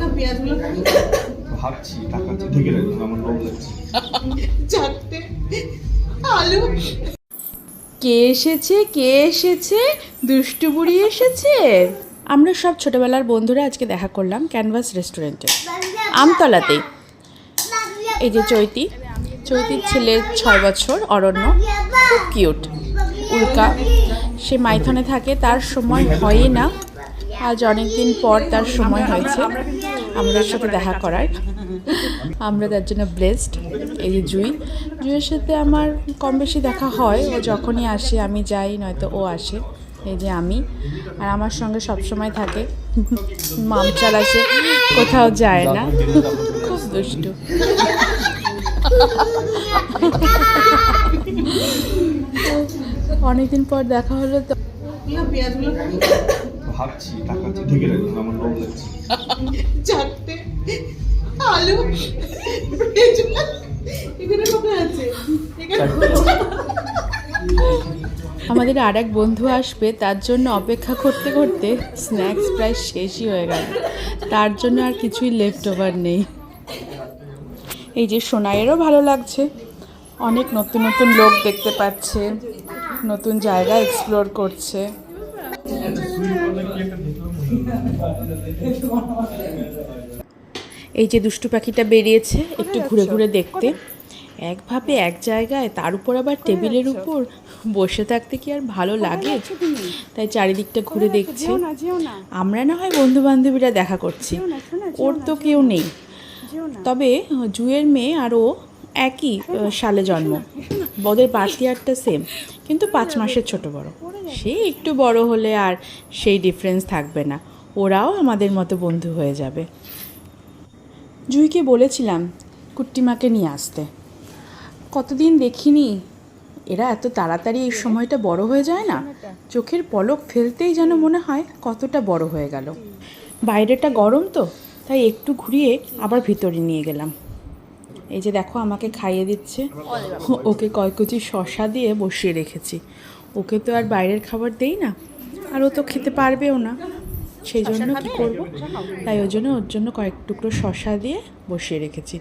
না পেঁয়াজগুলো ভাবছি টাকা আছে ঢেকে আমার লোভ লাগছে। চারটে আলু। কে এসেছে কে এসেছে? দুষ্টু বুড়ি এসেছে? আমরা সব ছোটবেলার বন্ধুরা আজকে দেখা করলাম ক্যানভাস রেস্টুরেন্টে আমতলাতেই। এই যে চৈতি চৈতির ছেলের ছয় বছর অরণ্য খুব কিউট উল্কা সে মাইথনে থাকে তার সময় হয়ই না। আজ অনেক দিন পর তার সময় হয়েছে। আমাদের সাথে দেখা করার। আমরা তার জন্য ব্লেসড এই যে জুই। জুইয়ের সাথে আমার কম বেশি দেখা হয়। ও যখনই আসে, আমি যাই, নয়তো ও আসে, এই যে আমি। আর আমার সঙ্গে সব সময় থাকে। মামচাল আসে কোথাও যায় না। খুব দুষ্টু। অনেকদিন পর দেখা হলো তো ভাবছি টাকা আছে ঢেকে রাখব আমার লোভ লাগছে। চারটে আলু এখানে কত আছে। আমাদের আর এক বন্ধু আসবে তার জন্য অপেক্ষা করতে করতে স্ন্যাক্স প্রায় শেষই হয়ে গেল। তার জন্য আর কিছুই লেফট ওভার নেই। এই যে সোনাইয়েরও ভালো লাগছে। অনেক নতুন নতুন লোক দেখতে পাচ্ছে নতুন জায়গা এক্সপ্লোর করছে। এই যে দুষ্টু পাখিটা বেরিয়েছে, একটু ঘুরে ঘুরে দেখতে। একভাবে এক জায়গায়, তার উপর আবার টেবিলের উপর বসে থাকতে কি আর ভালো লাগে? তাই চারিদিকটা ঘুরে দেখছে। আমরা না হয় বন্ধু বান্ধবীরা দেখা করছি। ওর তো কেউ নেই। তবে জুয়ের মেয়ে আরও একই সালে জন্ম। ওদের বার্থ ইয়ারটা সেম কিন্তু পাঁচ মাসের ছোট বড়। সে একটু বড় হলে আর সেই ডিফারেন্স থাকবে না। ওরাও আমাদের মতো বন্ধু হয়ে যাবে। জুইকে বলেছিলাম কুট্টিমাকে নিয়ে আসতে। কতদিন দেখিনি, এরা এত তাড়াতাড়ি এই সময়টা বড় হয়ে যায় না? চোখের পলক ফেলতেই যেন মনে হয় কতটা বড় হয়ে গেল। বাইরেটা গরম তো, তাই একটু ঘুরিয়ে আবার ভিতরে নিয়ে গেলাম। এই যে দেখো, আমাকে খাইয়ে দিচ্ছে। ওকে কয়কুচি শশা দিয়ে বসিয়ে রেখেছি। ওকে তো আর বাইরের খাবার দেই না আর ও তো খেতে পারবেও না। সেই জন্য কী করব? তাই ওই জন্য ওর জন্য কয়েক টুকরো শশা দিয়ে বসিয়ে রেখেছি।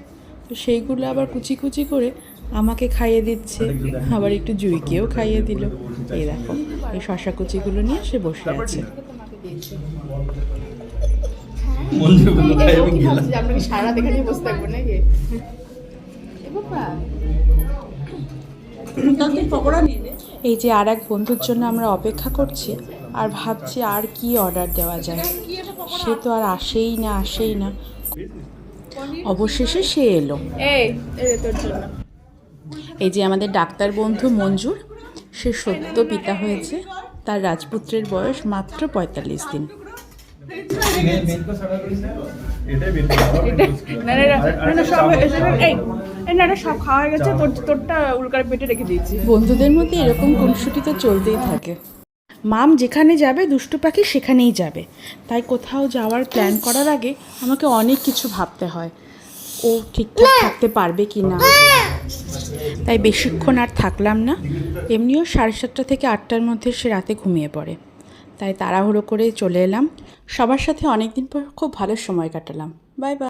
তো সেইগুলো আবার কুচি কুচি করে আমাকে খাইয়ে দিচ্ছে আবার একটু জুইকেও খাইয়ে দিল। এই দেখো এই শশা কুচিগুলো নিয়ে সে বসে আছে। সারা দেখা নিয়ে বসে থাকব নাকি? এই যে আর এক বন্ধুর জন্য আমরা অপেক্ষা করছি আর ভাবছি আর কি অর্ডার দেওয়া যায়। সে তো আর আসেই না আসেই না। অবশেষে সে এলো। এই যে আমাদের ডাক্তার বন্ধু মঞ্জুর সে সদ্য পিতা হয়েছে। তার রাজপুত্রের বয়স মাত্র পঁয়তাল্লিশ দিন। না না সব খাওয়া হয়ে গেছে তোর তোরটা উল্কার পেটে রেখে দিয়েছি। বন্ধুদের মধ্যে এরকম খুনসুটি তো চলতেই থাকে। মাম যেখানে যাবে দুষ্টু পাখি সেখানেই যাবে। তাই কোথাও যাওয়ার প্ল্যান করার আগে আমাকে অনেক কিছু ভাবতে হয়। ও ঠিকঠাক থাকতে পারবে কি না? তাই বেশিক্ষণ আর থাকলাম না। এমনিও সাড়ে সাতটা থেকে আটটার মধ্যে সে রাতে ঘুমিয়ে পড়ে। তাই তাড়াহুড়ো করে চলে এলাম। সবার সাথে অনেক দিন পর খুব ভালো সময় কাটালাম। Bye bye